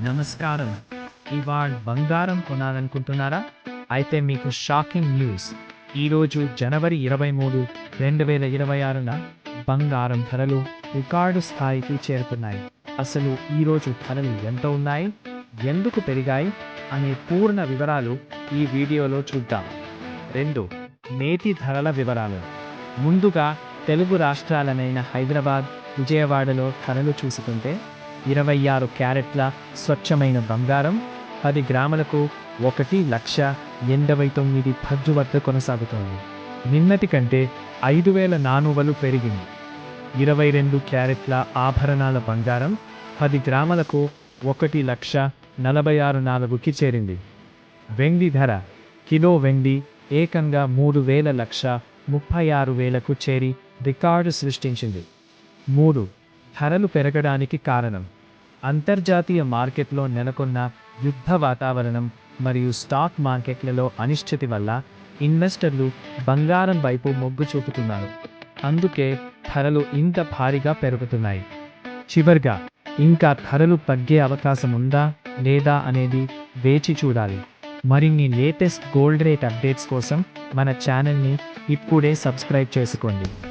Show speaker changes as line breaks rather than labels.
నమస్కారం. ఇవాళ బంగారం కొనాలనుకుంటున్నారా? అయితే మీకు షాకింగ్ న్యూస్. ఈరోజు జనవరి ఇరవై మూడు రెండు వేల ఇరవై ఆరున బంగారం ధరలు రికార్డు స్థాయికి చేరుతున్నాయి అసలు ఈరోజు ధరలు ఎంత ఉన్నాయి? ఎందుకు పెరిగాయి? అనే పూర్ణ వివరాలు ఈ వీడియోలో చూద్దాం. రెండు నేటి ధరల వివరాలు. ముందుగా తెలుగు రాష్ట్రాలనైన హైదరాబాద్ విజయవాడలో ధరలు చూసుకుంటే ఇరవై ఆరు క్యారెట్ల స్వచ్ఛమైన బంగారం పది గ్రాములకు ఒకటి లక్ష ఎనభై తొమ్మిది భద్రు వద్ద కొనసాగుతోంది. నిన్నటి కంటే ఐదు వేల నానువలు పెరిగింది. ఇరవై రెండు క్యారెట్ల ఆభరణాల బంగారం పది గ్రాములకు ఒకటి లక్ష నలభై ఆరు నాలుగుకి చేరింది. వెండి ధర కిలో వెండి ఏకంగా మూడు వేల లక్ష ముప్పై ఆరు వేలకు చేరి రికార్డు సృష్టించింది. మూడు ధరలు పెరగడానికి కారణం అంతర్జాతీయ మార్కెట్లో నెలకొన్న యుద్ధ వాతావరణం మరియు స్టాక్ మార్కెట్లలో అనిశ్చితి వల్ల ఇన్వెస్టర్లు బంగారం వైపు మొగ్గు చూపుతున్నారు. అందుకే ధరలు ఇంత భారీగా పెరుగుతున్నాయి. చివరిగా ఇంకా ధరలు తగ్గే అవకాశం ఉందా లేదా అనేది వేచి చూడాలి. మరిన్ని లేటెస్ట్ గోల్డ్ రేట్ అప్డేట్స్ కోసం మన ఛానల్ని ఇప్పుడే సబ్స్క్రైబ్ చేసుకోండి.